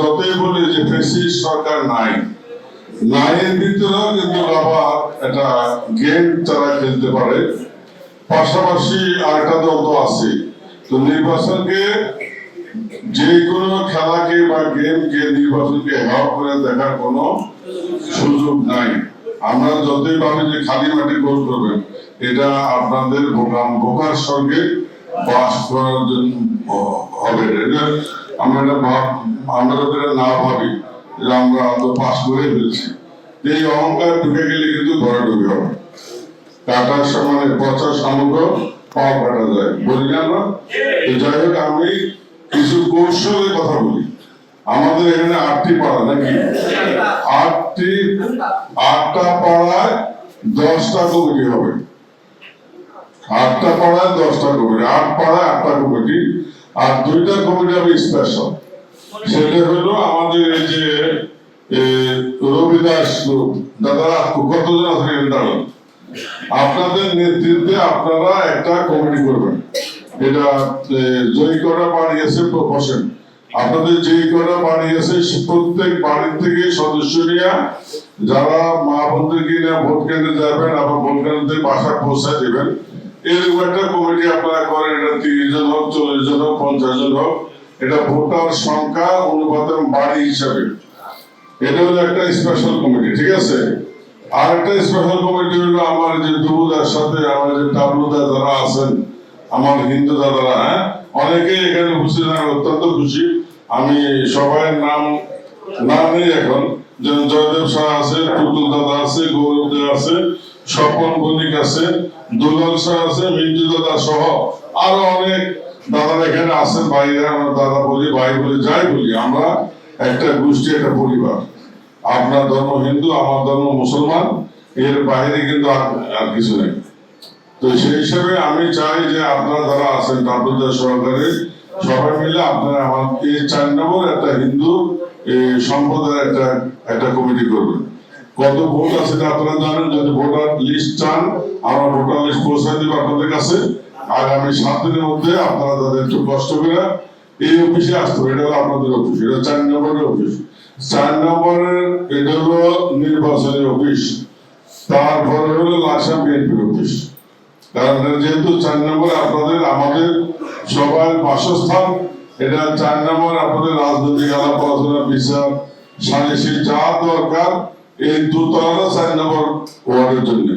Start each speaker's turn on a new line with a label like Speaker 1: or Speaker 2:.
Speaker 1: যতই বলি যে ফেসিস সরকার নাই, নাইয়ের ভিতরেও কিন্তু আবার একটা গেম তারা খেলতে পারে। পাশাপাশি আরেকটা দল তো আছে। তো নির্বাচনকে যে কোনো খেলাকে বা গেমকে নির্বাচনকে হেল্প করে দেখার কোনো সুযোগ নাই। আমরা যতই ভাবি যে খালি মাঠে গোল করবেন, এটা আপনাদের বোকার সঙ্গে বাস করার জন্য হবে। আমরা ভাব- না ভাবি যে আমরা তো করে ফেলছি। এই অহংকার ঢুকে গেলে কিন্তু ঘরে ঢুকে হবে। কাটার সমানে পচা সামগ্র পাও কাটা যায়। বলি না আমরা? যাই আমি কিছু কৌশলের কথা বলি। আমাদের এখানে আটটি পাড়া নাকি? আটটি, আটটা পাড়ায় দশটা কমিটি হবে। আটটা পাড়ায় দশটা কমিটি। আট পাড়ায় আটটা কমিটি। আর দুইটা কমিটি হবে স্পেশাল সেটা হলো আমাদের এই যে রবিদাস গ্রুপ দাদা কতজন আছেন দাঁড়ান? আপনাদের নেতৃত্বে আপনারা একটা কমিটি করবেন। এটা জয়ী করা বাড়িয়েছে বসেন আপনাদের যেই করা বাড়িয়েছে প্রত্যেক বাড়ির থেকে সদস্য নিয়ে যারা মা বোনদেরকে নিয়ে ভোট কেন্দ্রে যাবেন আবার ভোট কেন্দ্রে বাসা পৌঁছায় দেবেন। এরকম একটা কমিটি আপনারা করেন, এটা তিরিশ জন হোক চল্লিশ জন হোক পঞ্চাশ জন হোক, এটা ভোটার সংখ্যা অনুপাতে বাড়ি হিসাবে। এটা হলো একটা স্পেশাল কমিটি ঠিক আছে? আর একটা স্পেশাল কমিটি হলো আমার যে দুবুদার সাথে, আমার যে টাবলুদা যারা আছেন, আমার হিন্দু দাদারা হ্যাঁ? অনেকে এখানে উপস্থিত আমি অত্যন্ত খুশি। আমি সবাই নাম নাম নেই এখন। যেমন জয়দেব শাহ আছে টুটুল দাদা আছে, গৌরব দে আছে, স্বপন বণিক আছে দুলাল শাহ আছে, মিন্টু দাদা সহ আরও অনেক দাদারা এখানে আছেন, ভাইরা, আমরা দাদা বলি, ভাই বলি, যাই বলি, আমরা একটা গোষ্ঠী, একটা পরিবার। আপনার ধর্ম হিন্দু, আমার ধর্ম মুসলমান, এর বাইরে কিন্তু আর কিছু নেই। তো সেই হিসাবে আমি চাই যে আপনারা যারা আছেন তাপদার সহকারে, সবাই মিলে আপনারা আমার এই চার নম্বর একটা হিন্দু সম্প্রদায়ের একটা একটা কমিটি করবেন। কত ভোট আছে আপনারা জানেন যদি ভোটার লিস্ট চান, আমরা ভোটার লিস্ট পৌঁছে দিব আপনাদের কাছে। আগামী সাত দিনের মধ্যে আপনারা তাদের একটু কষ্ট করে এই অফিসে আসতে হবে, এটা হলো আপনাদের অফিস, এটা চার নম্বরের অফিস। চার নম্বরের, এটা হলো নির্বাচনী অফিস, তারপরে হলো লাসা বিএনপির অফিস। কারণ যেহেতু চার নম্বর আপনাদের, আমাদের সবার বাসস্থান, এটা চার নম্বর আপনাদের রাজনৈতিক আলাপ আলোচনা বিচার সালিসি যা দরকার এই দুতলা চার নম্বর ওয়ার্ডের জন্য।